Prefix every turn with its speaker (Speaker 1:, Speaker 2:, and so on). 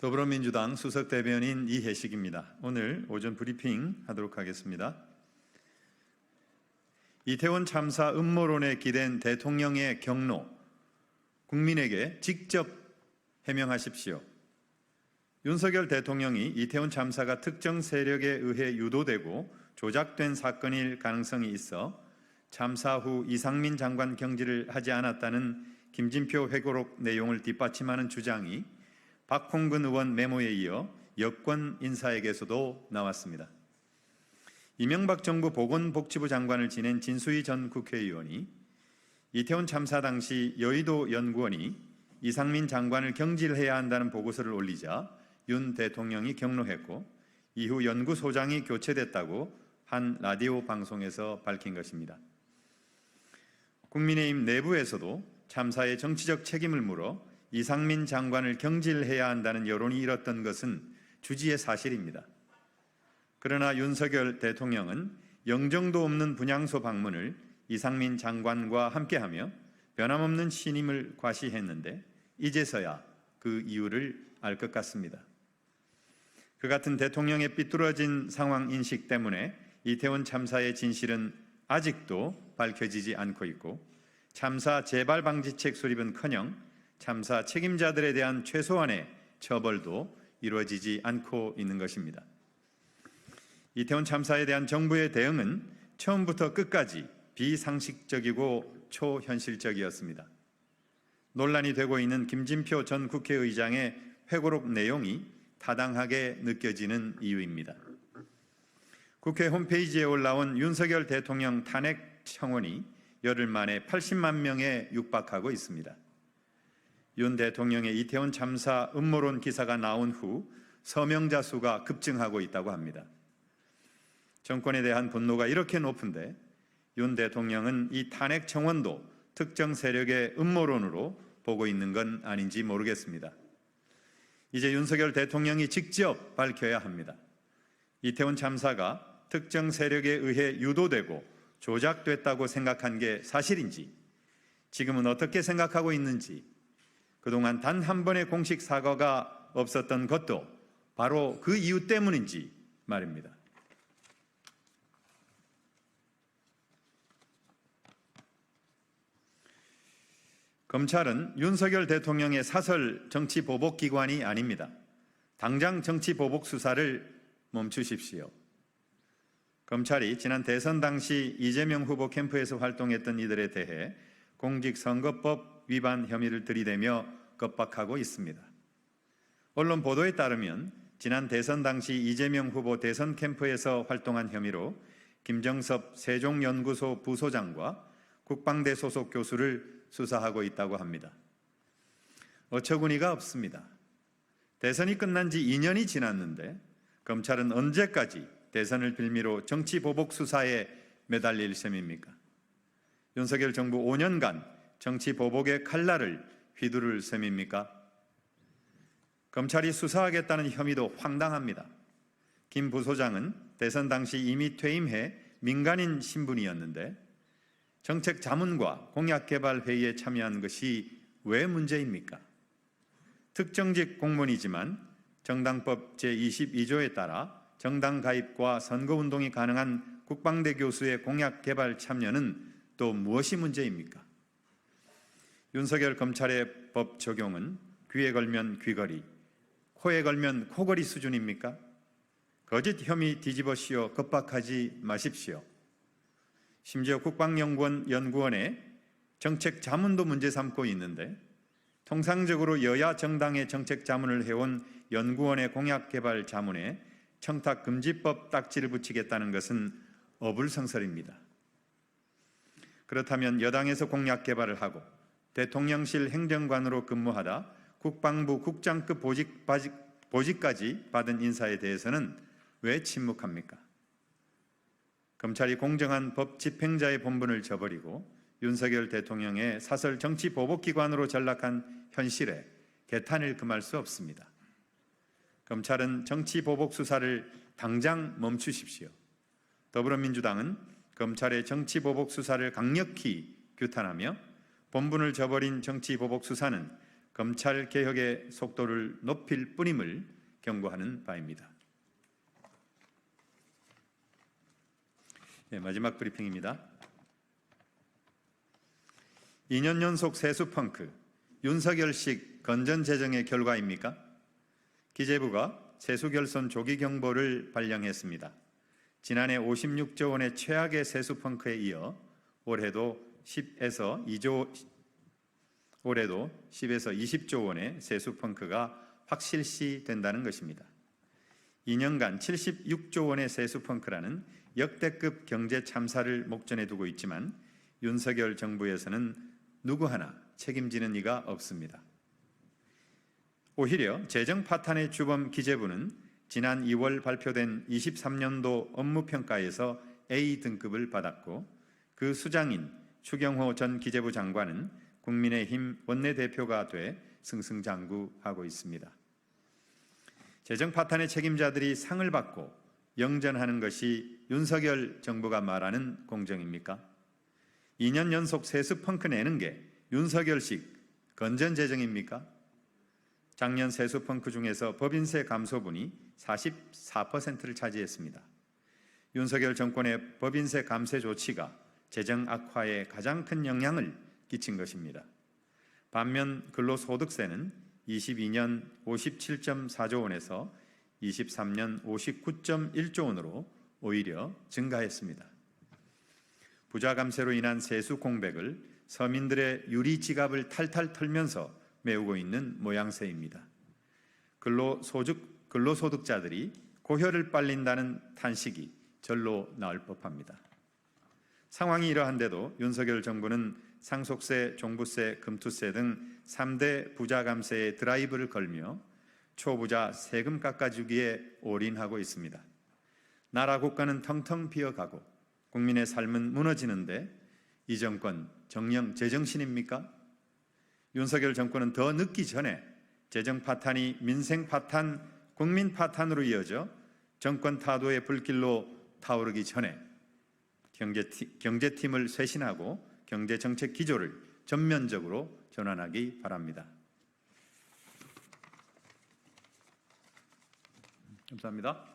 Speaker 1: 더불어민주당 수석 대변인 이혜식입니다. 오늘 오전 브리핑 하도록 하겠습니다. 이태원 참사 음모론에 기댄 대통령의 경로 국민에게 직접 해명하십시오. 윤석열 대통령이 이태원 참사가 특정 세력에 의해 유도되고 조작된 사건일 가능성이 있어 참사 후 이상민 장관 경질을 하지 않았다는 김진표 회고록 내용을 뒷받침하는 주장이 박홍근 의원 메모에 이어 여권 인사에게서도 나왔습니다. 이명박 정부 보건복지부 장관을 지낸 진수희 전 국회의원이 이태원 참사 당시 여의도 연구원이 이상민 장관을 경질해야 한다는 보고서를 올리자 윤 대통령이 경로했고 이후 연구소장이 교체됐다고 한 라디오 방송에서 밝힌 것입니다. 국민의힘 내부에서도 참사의 정치적 책임을 물어 이상민 장관을 경질해야 한다는 여론이 일었던 것은 주지의 사실입니다. 그러나 윤석열 대통령은 영정도 없는 분향소 방문을 이상민 장관과 함께하며 변함없는 신임을 과시했는데 이제서야 그 이유를 알 것 같습니다. 그 같은 대통령의 삐뚤어진 상황 인식 때문에 이태원 참사의 진실은 아직도 밝혀지지 않고 있고 참사 재발 방지책 수립은커녕 참사 책임자들에 대한 최소한의 처벌도 이루어지지 않고 있는 것입니다. 이태원 참사에 대한 정부의 대응은 처음부터 끝까지 비상식적이고 초현실적이었습니다. 논란이 되고 있는 김진표 전 국회의장의 회고록 내용이 타당하게 느껴지는 이유입니다. 국회 홈페이지에 올라온 윤석열 대통령 탄핵 청원이 열흘 만에 80만 명에 육박하고 있습니다. 윤 대통령의 이태원 참사 음모론 기사가 나온 후 서명자 수가 급증하고 있다고 합니다. 정권에 대한 분노가 이렇게 높은데 윤 대통령은 이 탄핵 청원도 특정 세력의 음모론으로 보고 있는 건 아닌지 모르겠습니다. 이제 윤석열 대통령이 직접 밝혀야 합니다. 이태원 참사가 특정 세력에 의해 유도되고 조작됐다고 생각한 게 사실인지, 지금은 어떻게 생각하고 있는지, 그동안 단 한 번의 공식 사과가 없었던 것도 바로 그 이유 때문인지 말입니다. 검찰은 윤석열 대통령의 사설 정치 보복 기관이 아닙니다. 당장 정치 보복 수사를 멈추십시오. 검찰이 지난 대선 당시 이재명 후보 캠프에서 활동했던 이들에 대해 공직선거법 위반 혐의를 들이대며 겁박하고 있습니다. 언론 보도에 따르면 지난 대선 당시 이재명 후보 대선 캠프에서 활동한 혐의로 김정섭 세종연구소 부소장과 국방대 소속 교수를 수사하고 있다고 합니다. 어처구니가 없습니다. 대선이 끝난 지 2년이 지났는데 검찰은 언제까지 대선을 빌미로 정치 보복 수사에 매달릴 셈입니까? 윤석열 정부 5년간 정치 보복의 칼날을 휘두를 셈입니까? 검찰이 수사하겠다는 혐의도 황당합니다. 김 부소장은 대선 당시 이미 퇴임해 민간인 신분이었는데 정책 자문과 공약 개발 회의에 참여한 것이 왜 문제입니까? 특정직 공무원이지만 정당법 제22조에 따라 정당 가입과 선거 운동이 가능한 국방대 교수의 공약 개발 참여는 또 무엇이 문제입니까? 윤석열 검찰의 법 적용은 귀에 걸면 귀걸이, 코에 걸면 코걸이 수준입니까? 거짓 혐의 뒤집어 씌워 겁박하지 마십시오. 심지어 국방연구원 연구원의 정책 자문도 문제 삼고 있는데 통상적으로 여야 정당의 정책 자문을 해온 연구원의 공약 개발 자문에 청탁 금지법 딱지를 붙이겠다는 것은 어불성설입니다. 그렇다면 여당에서 공약 개발을 하고 대통령실 행정관으로 근무하다 국방부 국장급 보직, 보직 까지 받은 인사에 대해서는 왜 침묵합니까? 검찰이 공정한 법 집행자의 본분을 저버리고 윤석열 대통령의 사설 정치 보복기관으로 전락한 현실에 개탄을 금할 수 없습니다. 검찰은 정치 보복 수사를 당장 멈추십시오. 더불어민주당은 검찰의 정치 보복 수사를 강력히 규탄하며 본분을 저버린 정치 보복 수사는 검찰 개혁의 속도를 높일 뿐임을 경고하는 바입니다. 네, 마지막 브리핑입니다. 2년 연속 세수 펑크 윤석열식 건전 재정의 결과입니까? 기재부가 세수 결손 조기 경보를 발령했습니다. 지난해 56조 원의 최악의 세수 펑크에 이어 올해도 10에서 2조 올해도 10에서 20조 원의 세수 펑크가 확실시 된다는 것입니다. 2년간 76조 원의 세수 펑크라는 역대급 경제 참사를 목전에 두고 있지만 윤석열 정부에서는 누구 하나 책임지는 이가 없습니다. 오히려 재정 파탄의 주범 기재부는 지난 2월 발표된 23년도 업무 평가에서 A 등급을 받았고 그 수장인 추경호 전 기재부 장관은 국민의힘 원내대표가 돼 승승장구하고 있습니다. 재정 파탄의 책임자들이 상을 받고 영전하는 것이 윤석열 정부가 말하는 공정입니까? 2년 연속 세수 펑크 내는 게 윤석열식 건전 재정입니까? 작년 세수 펑크 중에서 법인세 감소분이 44%를 차지했습니다. 윤석열 정권의 법인세 감세 조치가 재정 악화에 가장 큰 영향을 끼친 것입니다. 반면 근로소득세는 22년 57.4조 원에서 23년 59.1조 원으로 오히려 증가했습니다. 부자 감세로 인한 세수 공백을 서민들의 유리 지갑을 탈탈 털면서 메우고 있는 모양새입니다. 근로소득, 근로소득자들이 고혈을 빨린다는 탄식이 절로 나올 법합니다. 상황이 이러한데도 윤석열 정부는 상속세, 종부세, 금투세 등 3대 부자 감세에 드라이브를 걸며 초부자 세금 깎아주기에 올인하고 있습니다. 나라 국가는 텅텅 비어가고 국민의 삶은 무너지는데 이 정권 정령 제정신입니까? 윤석열 정권은 더 늦기 전에 재정 파탄이 민생 파탄, 국민 파탄으로 이어져 정권 타도의 불길로 타오르기 전에 경제팀, 경제팀을 쇄신하고 경제 정책 기조를 전면적으로 전환하기 바랍니다. 감사합니다.